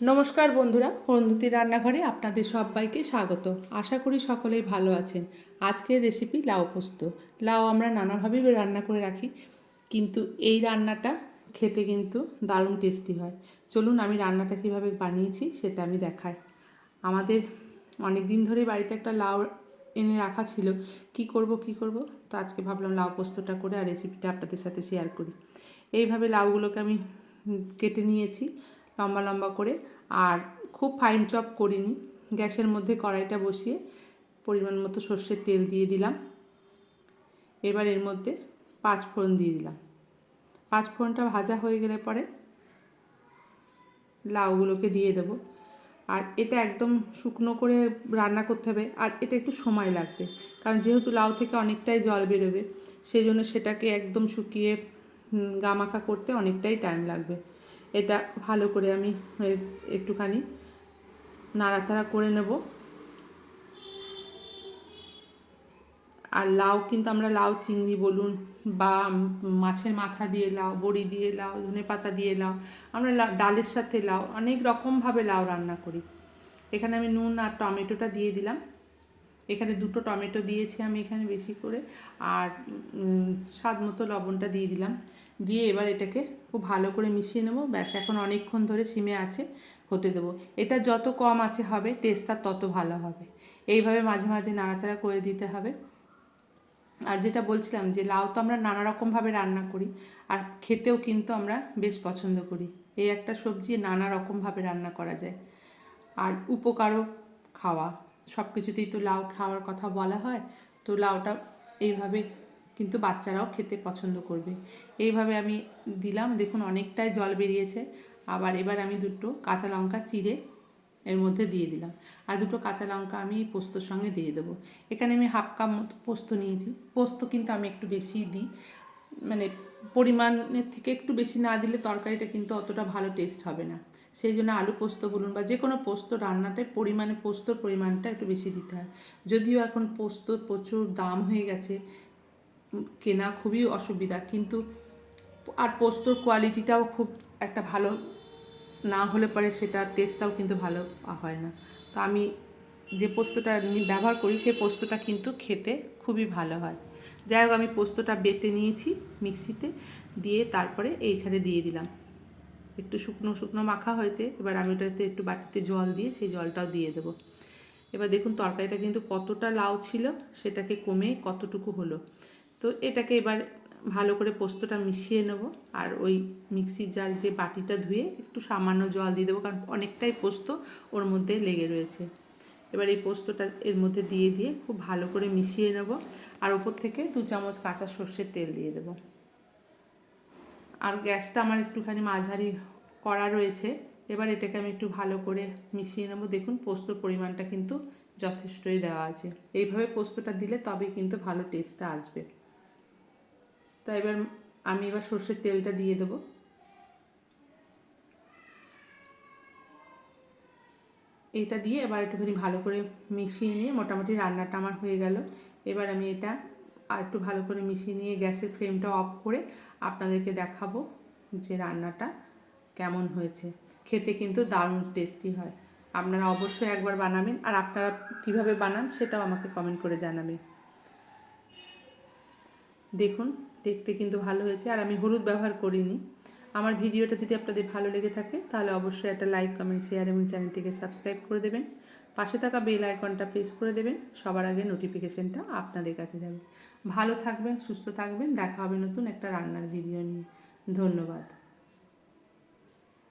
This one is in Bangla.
নমস্কার বন্ধুরা অরুন্ধতির রান্নাঘরে আপনাদের সবাইকে স্বাগত। আশা করি সকলেই ভালো আছেন। আজকের রেসিপি লাউ পোস্ত। লাউ আমরা নানাভাবেই রান্না করে রাখি, কিন্তু এই রান্নাটা খেতে কিন্তু দারুণ টেস্টি হয়। চলুন আমি রান্নাটা কীভাবে বানিয়েছি সেটা আমি দেখাই। আমাদের অনেক দিন ধরেই বাড়িতে একটা লাউ এনে রাখা ছিল। কি করব কি করব? তো আজকে ভাবলাম লাউ পোস্তটা করে আর রেসিপিটা আপনাদের সাথে শেয়ার করি। এইভাবে লাউগুলোকে আমি কেটে নিয়েছি। লম্বা লম্বা করে। আর খুব ফাইন চপ করিনি। গ্যাসের মধ্যে কড়াইটা বসিয়ে পরিমাণ মতো সর্ষের তেল দিয়ে দিলাম। এবার এর মধ্যে পাঁচ ফোড়ন দিয়ে দিলাম। পাঁচ ফোড়নটা ভাজা হয়ে গেলে পরে লাউগুলোকে দিয়ে দেবো। আর এটা একদম শুকনো করে রান্না করতে হবে। আর এটা একটু সময় লাগবে। কারণ যেহেতু লাউ থেকে অনেকটাই জল বেরোবে সেই জন্য সেটাকে একদম শুকিয়ে গামাখা করতে অনেকটাই টাইম লাগবে। এটা ভালো করে আমি একটুখানি নাড়াচাড়া করে নেব। আর লাউ কিন্তু আমরা লাউ, চিংড়ি বলুন বা মাছের মাথা দিয়ে লাউ, বড়ি দিয়ে লাউ, ধনে পাতা দিয়ে লাউ, আমরা ডালের সাথে লাউ, অনেক রকমভাবে লাউ রান্না করি। এখানে আমি নুন আর টমেটোটা দিয়ে দিলাম। এখানে দুটো টমেটো দিয়েছি আমি এখানে বেশি করে, আর স্বাদ মতো লবণটা দিয়ে দিলাম। দিয়ে এবার এটাকে খুব ভালো করে মিশিয়ে নেব। ব্যাস, এখন অনেকক্ষণ ধরে সিমে আছে, হতে দেবো। এটা যত কম আছে হবে টেস্টটা তত ভালো হবে। এইভাবে মাঝে মাঝে নাড়াচাড়া করে দিতে হবে। আর যেটা বলছিলাম যে, লাউ তো আমরা নানা রকমভাবে রান্না করি, আর খেতেও কিন্তু আমরা বেশ পছন্দ করি। এই একটা সবজি নানা রকমভাবে রান্না করা যায়। আর উপকারও খাওয়া। সব কিছুতেই তো লাউ খাওয়ার কথা বলা হয়, তো লাউটা এইভাবে কিন্তু বাচ্চারাও খেতে পছন্দ করবে। এইভাবে আমি দিলাম, দেখুন অনেকটাই জল বেরিয়েছে, আবার এবার আমি দুটো কাঁচা লঙ্কা চিড়ে এর মধ্যে দিয়ে দিলাম। আর দুটো কাঁচা লঙ্কা আমি পোস্তর সঙ্গে দিয়ে দেবো। এখানে আমি হাফ কাপ মতো পোস্ত নিয়েছি, পোস্ত কিন্তু আমি একটু বেশি দিই মানে পরিমাণের থেকে একটু বেশি না দিলে তরকারিটা কিন্তু অতটা ভালো টেস্ট হবে না। সেই জন্য আলু পোস্ত বলুন বা যে কোনো পোস্ত রান্নাটায় পরিমাণে পোস্তর পরিমাণটা একটু বেশি দিতে হয়। যদিও এখন পোস্ত প্রচুর দাম হয়ে গেছে, কেনা খুবই অসুবিধা কিন্তু আর পোস্তর কোয়ালিটিটাও খুব একটা ভালো না হলে পরে সেটা টেস্টটাও কিন্তু ভালো হয় না। তো আমি যে পোস্তটা ব্যবহার করি সেই পোস্তটা কিন্তু খেতে খুবই ভালো হয়। যাই হোক, আমি পোস্তটা বেটে নিয়েছি মিক্সিতে, দিয়ে তারপরে এইখানে দিয়ে দিলাম। একটু শুকনো শুকনো মাখা হয়েছে, এবার আমি ওটাতে একটু বাটিতে জল দিয়ে সেই জলটাও দিয়ে দেবো। এবার দেখুন, তরকারিটা কিন্তু কতটা লাউ ছিল, সেটাকে কমে কতটুকু হলো। তো এটাকে এবার ভালো করে পোস্তটা মিশিয়ে নেব, আর ওই মিক্সির জার যে বাটিটা ধুয়ে একটু সামান্য জল দিয়ে দেবো, কারণ অনেকটাই পোস্ত ওর মধ্যে লেগে রয়েছে। এবার এই পোস্তটা এর মধ্যে দিয়ে দিয়ে খুব ভালো করে মিশিয়ে নেব। আর ওপর থেকে দু চামচ কাঁচা সর্ষের তেল দিয়ে দেবো। আর গ্যাসটা আমার একটুখানি মাঝারি করা রয়েছে। এবার এটাকে আমি একটু ভালো করে মিশিয়ে নেব। দেখুন, পোস্তর পরিমাণটা কিন্তু যথেষ্টই দেওয়া আছে। এইভাবে পোস্তটা দিলে তবে কিন্তু ভালো টেস্টটা আসবে। তো এবার আমি এবার সর্ষের তেলটা দিয়ে দেবো। এটা দিয়ে এবার একটুখানি ভালো করে মিশিয়ে নিয়ে মোটামুটি রান্নাটা আমার হয়ে গেল। এবার আমি এটা আর একটু ভালো করে মিশিয়ে নিয়ে গ্যাসের ফ্লেমটা অফ করে আপনাদেরকে দেখাবো যে রান্নাটা কেমন হয়েছে। খেতে কিন্তু দারুণ টেস্টি হয়। আপনারা অবশ্যই একবার বানাবেন আর আপনারা কীভাবে বানান সেটাও আমাকে কমেন্ট করে জানাবেন। দেখুন, দেখতে কিন্তু ভালো হয়েছে আর আমি হলুদ ব্যবহার করিনি। আমার ভিডিওটা যদি আপনাদের ভালো লেগে থাকে, তাহলে অবশ্যই একটা লাইক কমেন্ট শেয়ার এবং চ্যানেলটিকে সাবস্ক্রাইব করে দেবেন। পাশে থাকা বেল আইকনটা প্রেস করে দেবেন, সবার আগে নোটিফিকেশনটা আপনাদের কাছে যাবে। ভালো থাকবেন, সুস্থ থাকবেন, দেখা হবে নতুন একটা রান্নার ভিডিও নিয়ে। ধন্যবাদ।